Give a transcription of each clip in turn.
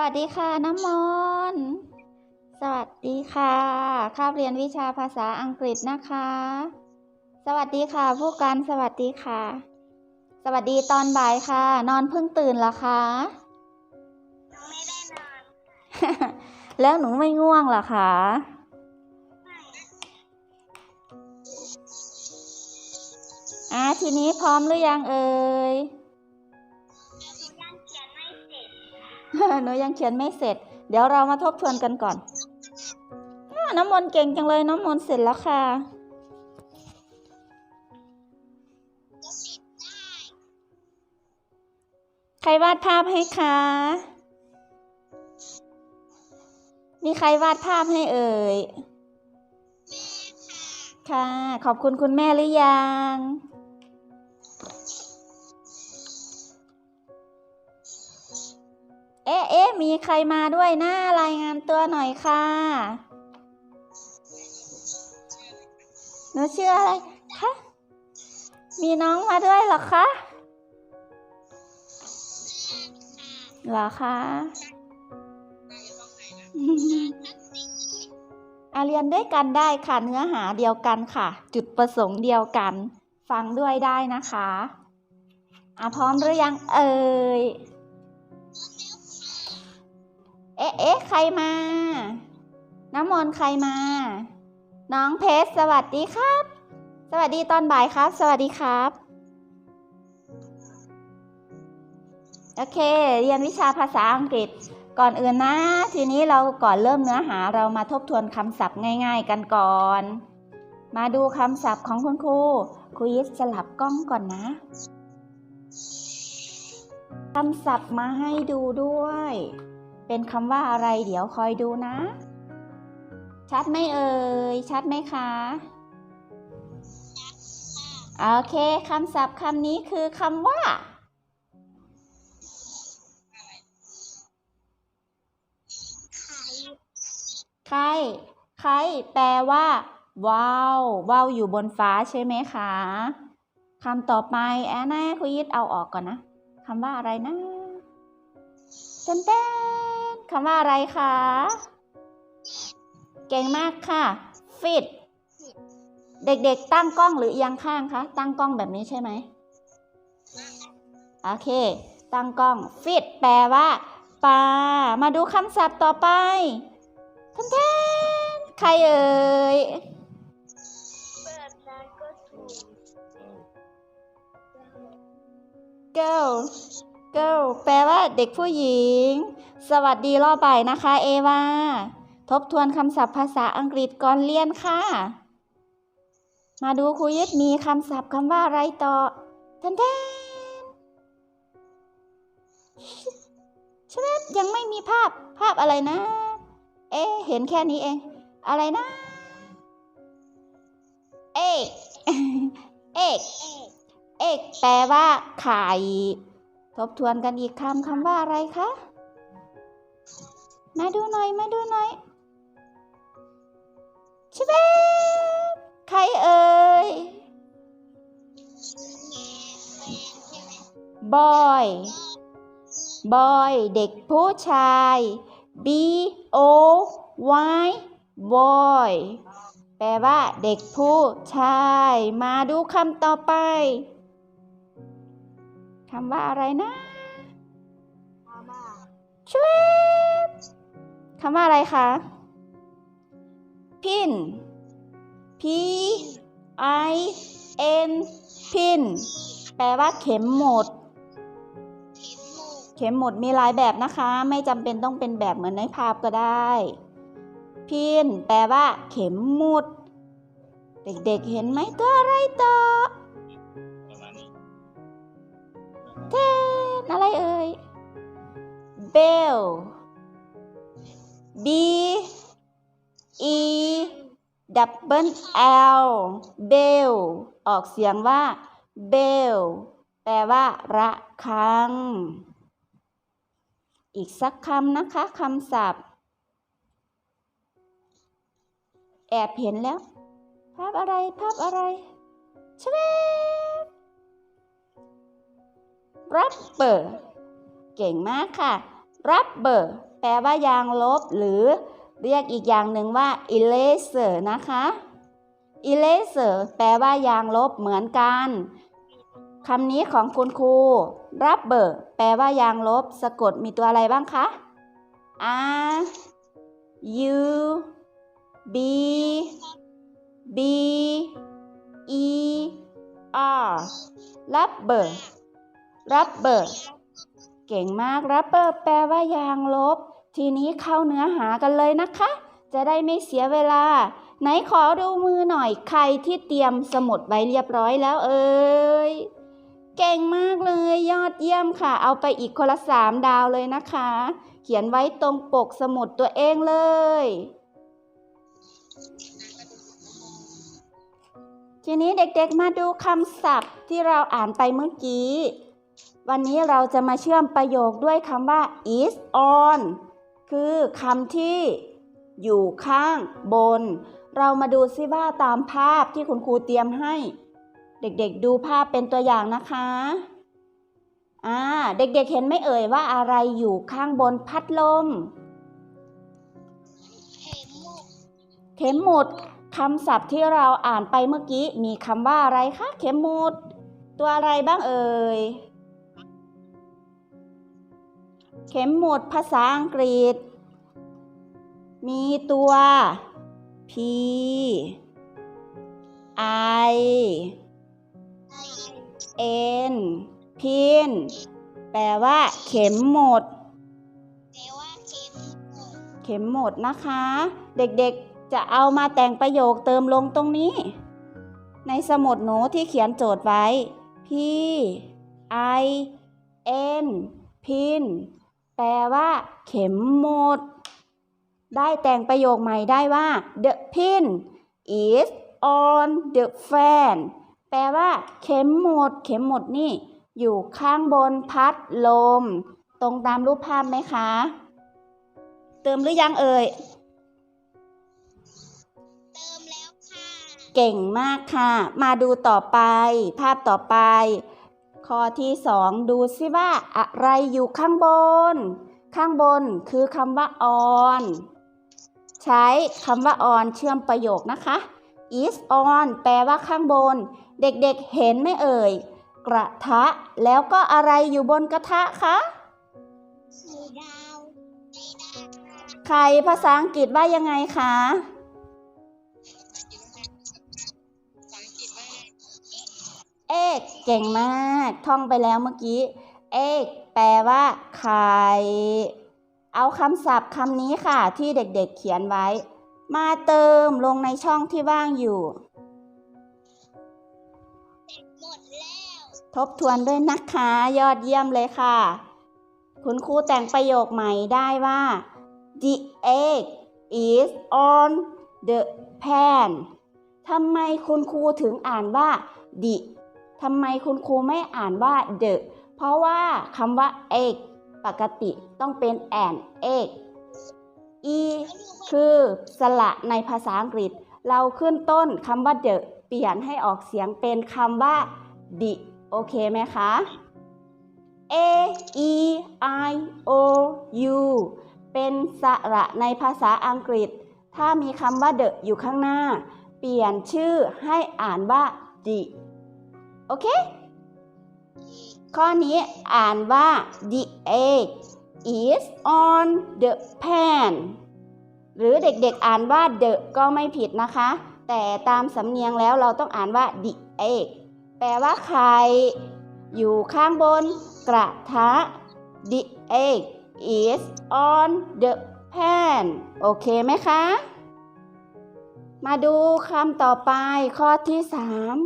วัสดีค่ะน้ำมนต์สวัสดีค่ะคาบเรียนวิชาภาษาอังกฤษนะคะ สวัสดีค่ะ ผู้การสวัสดีค่ะ สวัสดีตอนบ่ายค่ะ นอนเพิ่งตื่นเหรอคะไม่ได้นอนแล้วหนูไม่ง่วงเหรอคะอะทีนี้พร้อมหรือยังเอ่ย หนูยังเขียนไม่เสร็จ เดี๋ยวเรามาทบทวนกันก่อนน้ำมนต์เก่งจังเลยน้ำมนต์เสร็จแล้วค่ะใครวาดภาพให้คะ มีใครวาดภาพให้เอ่ย ค่ะ ขอบคุณคุณแม่หรือยัง เอ๊ะเอ๊ะมีใครมาด้วยนะรายงานตัวหน่อยค่ะหนูชื่ออะไรคะมีน้องมาด้วยหรอคะหรอคะอาเรียนด้วยกันได้ค่ะเนื้อหาเดียวกันค่ะ จุดประสงค์เดียวกัน ฟังด้วยได้นะคะอะพร้อมหรือยังเอ่ย เอ๊ะเอ๊ะใครมา น้ำมนต์ใครมา น้องเพชรสวัสดีครับ สวัสดีตอนบ่ายครับ สวัสดีครับ โอเค เรียนวิชาภาษาอังกฤษ ก่อนอื่นนะ ทีนี้เราก่อนเริ่มเนื้อหาเรามาทบทวนคำศัพท์ง่าย ๆ กันก่อน มาดูคำศัพท์ของคุณครูครูยิสสลับกล้องก่อนนะคำศัพท์มาให้ดูด้วย เป็นคำว่าอะไรเดี๋ยวคอยดูนะ ชัดไหมเอ่ย ชัดไหมคะโอเคคำศัพท์คำนี้คือคำว่า ไข่ใครใครแปลว่าว้าวว้าวอยู่บนฟ้าใช่ไหมคะคำต่อไปแอนนาคุยิดเอาออกก่อนนะคำว่าอะไรนะเต้นเต้น คำว่าอะไรคะ เก่งมากค่ะฟิตเด็กๆตั้งกล้องหรือเอียงข้างคะ ตั้งกล้องแบบนี้ใช่ไหมโอเค ตั้งกล้องฟิตแปลว่าปลา มาดูคำศัพท์ต่อไปทันแทนใครเอ่ยเปิดแล้วก็ถูก girl แปลว่าเด็กผู้หญิง สวัสดีรอบบ่ายนะคะเอวา ทบทวนคำศัพท์ภาษาอังกฤษก่อนเรียนค่ะ มาดูครูยึดมีคำศัพท์คำว่าอะไรต่อทันแทนใช่ไหมยังไม่มีภาพภาพอะไรนะ เอ๊เห็นแค่นี้เอง อะไรนะ เอกเอกเอกเอกแปลว่าไข่ ทบทวนกันอีกคำคำว่าอะไรคะ มาดูหน่อย มาดูหน่อยชิเบใครเอ่ยบอยบอยเด็กผู้ชาย B O Y boy แปลว่าเด็กผู้ชาย มาดูคำต่อไป คำว่าอะไรนะมาม่าช่วยคำว่าอะไรคะพิน P I N พินแปลว่าเข็มหมดเข็มหมูเข็มหมดมีหลายแบบนะคะ ไม่จำเป็นต้องเป็นแบบเหมือนในภาพก็ได้ พินแปลว่า เข็มหมุด เด็กๆเห็นไหมตัวอะไรต่อ อะไรเอ่ยเบล B E double L เบลออกเสียงว่าเบลแปลว่า ระฆัง อีกสักคำนะคะคำศัพท์ แอบเห็นแล้ว ภาพอะไรภาพอะไรชเว บรับเบอร์เก่งมากค่ะ rubber แปลว่ายางลบ หรือเรียกอีกอย่างหนึ่งว่า eraser นะคะ eraser แปลว่ายางลบเหมือนกันคำนี้ของคุณครู rubber แปลว่ายางลบ สะกดมีตัวอะไรบ้างคะ R U B B E R rubber rubber เก่งมาก rubber แปลว่ายางลบ ทีนี้เข้าเนื้อหากันเลยนะคะ จะได้ไม่เสียเวลา ไหนขอดูมือหน่อยใครที่เตรียมสมุดไว้เรียบร้อยแล้วเอ่ยเก่งมากเลยยอดเยี่ยมค่ะ เอาไปอีกคนละสามดาวเลยนะคะ เขียนไว้ตรงปกสมุดตัวเองเลยทีนี้เด็กๆมาดูคำศัพท์ที่เราอ่านไปเมื่อกี้ วันนี้เราจะมาเชื่อมประโยคด้วยคำว่า is on คือคำที่อยู่ข้างบน เรามาดูซิว่าตามภาพที่คุณครูเตรียมให้ เด็กๆดูภาพเป็นตัวอย่างนะคะอ่าเด็กๆเห็นไม่เอ่ยว่าอะไรอยู่ข้างบนพัดลม เข็มหมุดคำศัพท์ที่เราอ่านไปเมื่อกี้มีคำว่าอะไรคะ เข็มหมุด ตัวอะไรบ้างเอ่ย เข็มหมุดภาษาอังกฤษ มีตัว P I N พินแปลว่า เข็มหมุดเข็มหมุดเข็มหมดนะคะ เด็กๆจะเอามาแต่งประโยคเติมลงตรงนี้ ในสมุดหนูที่เขียนโจทย์ไว้ P I N พิน แปลว่า เข็มหมด ได้แต่งประโยคใหม่ได้ว่า the pin is on the fan แปลว่า เข็มหมด เข็มหมดนี่ อยู่ข้างบนพัดลม ตรงตามรูปภาพไหมคะ เติมหรือยังเอ่ย เติมแล้วค่ะ เก่งมากค่ะ มาดูต่อไป ภาพต่อไป ข้อที่สองดูซิว่าอะไรอยู่ข้างบน ข้างบนคือคำว่า on ใช้คำว่า on เชื่อมประโยคนะคะ is on แปลว่าข้างบน เด็กๆเห็นไหมเอ่ย กระทะ แล้วก็อะไรอยู่บนกระทะคะสีดาวสีดาวใครภาษาอังกฤษว่ายังไงคะ เอกเก่งมาก ท่องไปแล้วเมื่อกี้เอกแปลว่าไข่ เอาคำศัพท์คำนี้ค่ะ ที่เด็กๆเขียนไว้ มาเติมลงในช่องที่ว่างอยู่หมดแล้วทบทวนด้วยนะคะ ยอดเยี่ยมเลยค่ะ คุณครูแต่งประโยคใหม่ได้ว่า the egg is on the pan ทำไมคุณครูถึงอ่านว่า the ทำไมคุณครูไม่อ่านว่า the เพราะว่าคำว่า egg ปกติต้องเป็น an egg e คือสระในภาษาอังกฤษ เราขึ้นต้นคำว่า the เปลี่ยนให้ออกเสียงเป็นคำว่า the โอเคไหมคะ a e i o u เป็นสระในภาษาอังกฤษ ถ้ามีคำว่า the อยู่ข้างหน้า เปลี่ยนชื่อให้อ่านว่า the โอเค ข้อนี้อ่านว่า the egg is on the pan หรือเด็กๆอ่านว่า the ก็ไม่ผิดนะคะ แต่ตามสำเนียงแล้วเราต้องอ่านว่า the egg แปลว่าไข่อยู่ข้างบนกระทะ the egg is on the pan โอเคไหมคะ มาดูคำต่อไปข้อที่สาม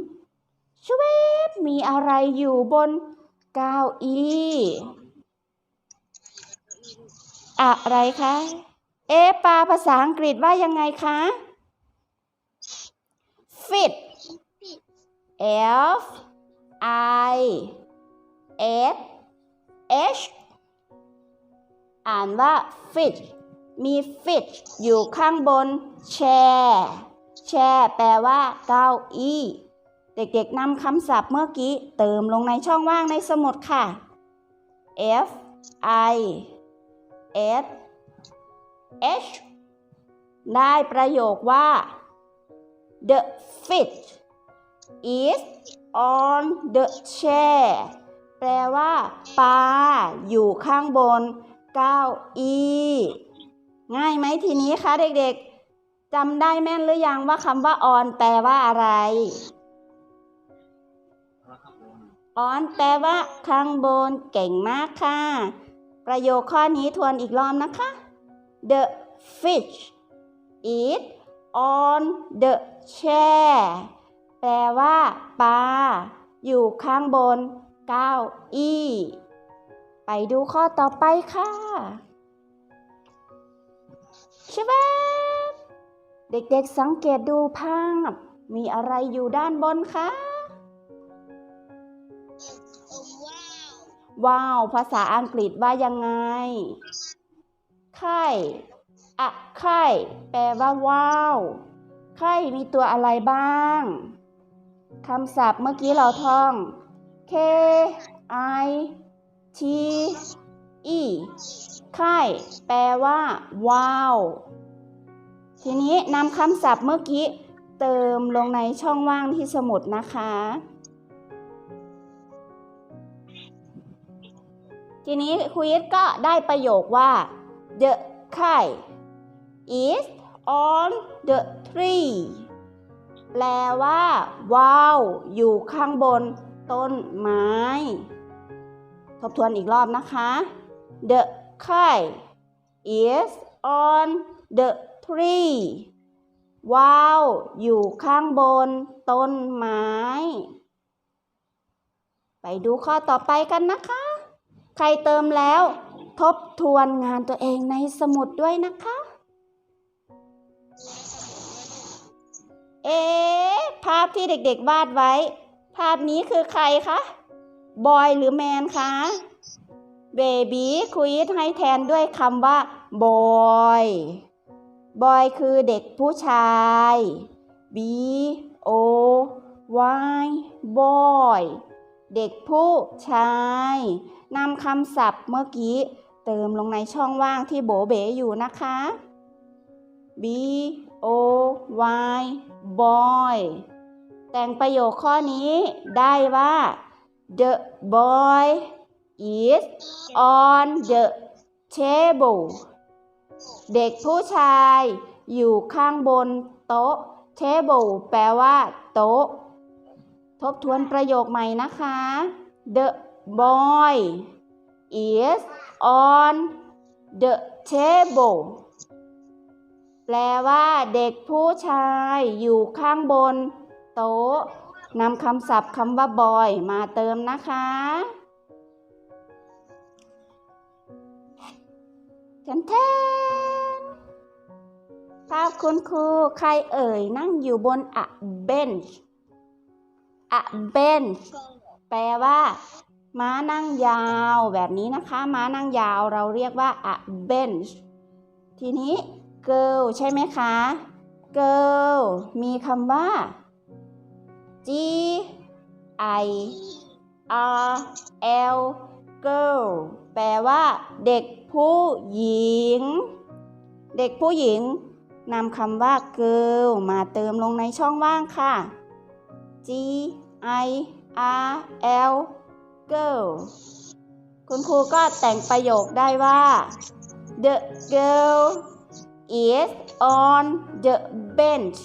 ชเวบมีอะไรอยู่บนเก้าอี้อะไรคะ เอปลาภาษาอังกฤษว่ายังไงคะ fit F I S H อ่านว่า fish มี fish อยู่ข้างบน chair chair แปลว่าเก้าอี้ เด็กๆนำคำศัพท์เมื่อกี้เติมลงในช่องว่างในสมุดค่ะ F I S H ได้ประโยคว่า The fish is on the chair แปลว่าปลาอยู่ข้างบนเก้าอี้ง่ายไหมทีนี้คะเด็กๆจำได้แม่นหรือยังว่าคำว่า on แปลว่าอะไร on แปลว่าข้างบน เก่งมากค่ะ ประโยคข้อนี้ทวนอีกรอบนะคะ The fish is on the chair แปลว่าปลาอยู่ข้างบนเก้าอี้ ไปดูข้อต่อไปค่ะใช่ไหมเด็กๆสังเกตดูภาพ มีอะไรอยู่ด้านบนคะ ว้าว ภาษาอังกฤษว่ายังไงไข่อะไข่แปลว่าว้าวไข่มีตัวอะไรบ้างคำศัพท์เมื่อกี้เราท่อง K I T E ไข่แปลว่าว้าว ทีนี้นำคำศัพท์เมื่อกี้เติมลงในช่องว่างที่สมุดนะคะ ทีนี้ครูยิดก็ได้ประโยคว่า the kite is on the tree แปลว่า ว้าว อยู่ข้างบน ต้นไม้ ทบทวนอีกรอบนะคะ the kite is on the tree ว้าว อยู่ข้างบน ต้นไม้ ไปดูข้อต่อไปกันนะคะ ใครเติมแล้ว ทบทวนงานตัวเองในสมุดด้วยนะคะ เอ๊ะภาพที่เด็กๆวาดไว้ ภาพนี้คือใครคะ บอยหรือแมนคะ เบบี้คุยให้แทนด้วยคำว่าบอยบอยคือเด็กผู้ชาย B O Y บอยเด็กผู้ชาย นำคำศัพท์เมื่อกี้เติมลงในช่องว่างที่โบเบอยู่นะคะ B O Y boy แต่งประโยคข้อนี้ได้ว่า The boy is on the table เด็กผู้ชายอยู่ข้างบนโต๊ะ table แปลว่า โต๊ะ ทบทวนประโยคใหม่นะคะ The boy is on the table แปลว่าเด็กผู้ชายอยู่ข้างบนโต๊ะนำคำศัพท์คำว่า boy มาเติมนะคะ จันเทนภาพคุณครูใครเอ่ยนั่งอยู่บน a bench a bench แปลว่า ม้านั่งยาวแบบนี้นะคะ ม้านั่งยาวเราเรียกว่า a bench ทีนี้ girl ใช่ไหมคะ girl มีคำว่า g i r l girl แปลว่าเด็กผู้หญิง เด็กผู้หญิงนำคำว่า girl มาเติมลงในช่องว่างค่ะ G I R L girl คุณครูก็แต่งประโยคได้ว่า the girl is on the bench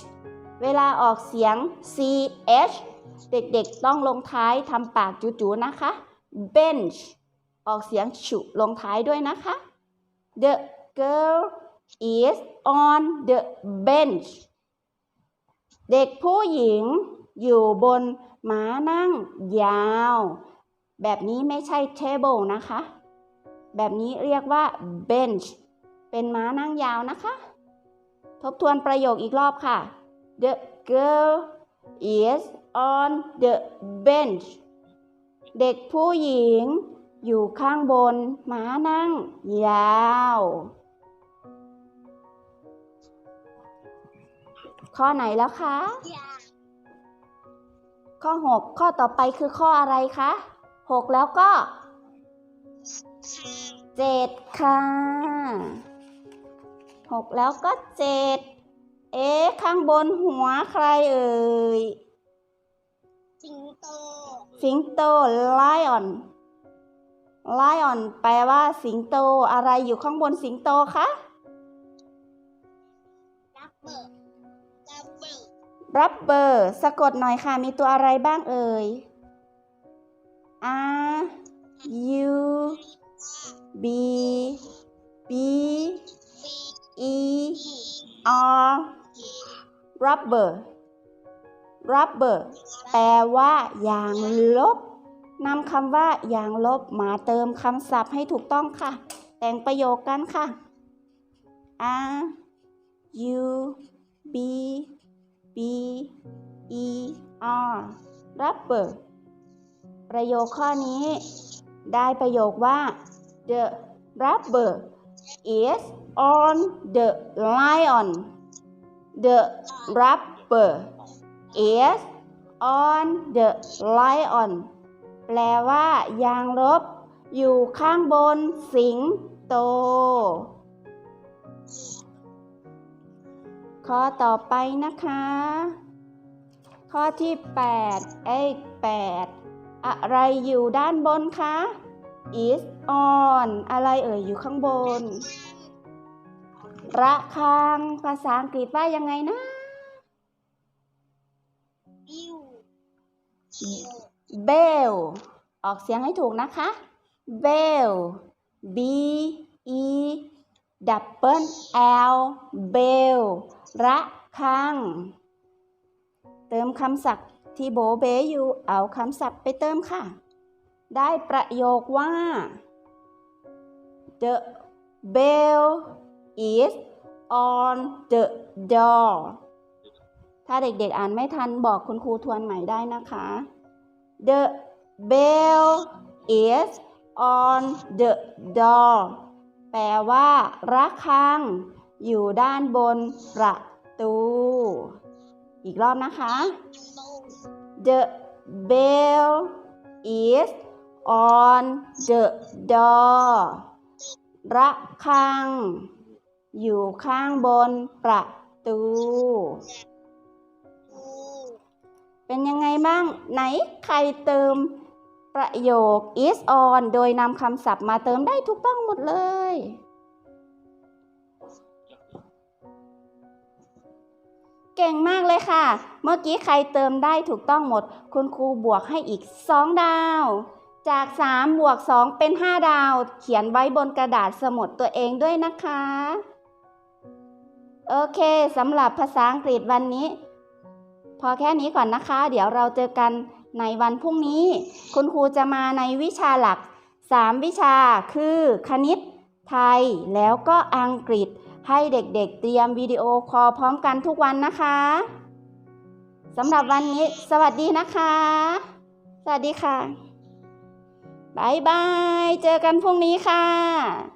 เวลาออกเสียง ch เด็กๆต้องลงท้ายทำปากจู่ๆนะคะ bench ออกเสียงฉุลงท้ายด้วยนะคะ the girl is on the bench เด็กผู้หญิงอยู่บนม้านั่งยาว แบบนี้ไม่ใช่ table นะคะ แบบนี้เรียกว่า bench เป็นม้านั่งยาวนะคะ ทบทวนประโยคอีกรอบค่ะ The girl is on the bench เด็กผู้หญิงอยู่ข้างบนม้านั่งยาว ข้อไหนแล้วคะ ข้อ 6 ข้อต่อไปคือข้ออะไรคะ 6แล้วก็ทางเจ็ดค่ะหกแล้วก็เจ็ดเอ๊ะข้างบนหัวใครเอ่ย สิงโต สิงโต lion lion แปลว่าสิงโต อะไรอยู่ข้างบนสิงโตคะรับเบิร์รับเบิร์ rubber สะกดหน่อยค่ะ มีตัวอะไรบ้างเอ่ย R U B B บี E อี R rubber rubber แปลว่ายางลบนำคำว่ายางลบมาเติมคำศัพท์ให้ถูกต้องค่ะ แต่งประโยคกันค่ะ R U B B E R rubber ประโยคข้อนี้ ได้ประโยคว่า the rubber is on the lion the rubber is on the lion แปลว่ายางลบ อยู่ข้างบนสิงโต ข้อต่อไปนะคะ ข้อที่ 8 เอ้ย8 อะไรอยู่ด้านบนคะ is on อะไรเอ่ยอยู่ข้างบน ระฆังภาษาอังกฤษว่ายังไงนะ bell ออกเสียงให้ถูกนะคะ bell b e double l bell ระฆัง เติมคำศัพท์ ที่โบเบอยู่เอาคำศัพท์ไปเติมค่ะ ได้ประโยคว่า the bell is on the door ถ้าเด็กๆอ่านไม่ทันบอกคุณครูทวนใหม่ได้นะคะ The bell is on the door แปลว่าระฆัง อยู่ด้านบนประตู อีกรอบนะคะ The bell is on the door ระฆัง อยู่ข้างบนประตู เป็นยังไงบ้าง ไหนใครเติมประโยค is on โดยนำคำศัพท์มาเติมได้ถูกต้องหมดเลย เก่งมากเลยค่ะ เมื่อกี้ใครเติมได้ถูกต้องหมด คุณครูบวกให้อีก 2 ดาว จาก 3 บวก 2 เป็น 5 ดาว เขียนไว้บนกระดาษสมุดตัวเองด้วยนะคะ โอเคสำหรับภาษาอังกฤษวันนี้ พอแค่นี้ก่อนนะคะ เดี๋ยวเราเจอกันในวันพรุ่งนี้ คุณครูจะมาในวิชาหลัก 3 วิชาคือคณิต ไทยแล้วก็อังกฤษ ให้เด็กๆเตรียมวิดีโอคอลพร้อมกันทุกวันนะคะสำหรับวันนี้ สวัสดีนะคะ สวัสดีค่ะบายบาย เจอกันพรุ่งนี้ค่ะ